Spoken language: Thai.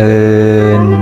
เทิน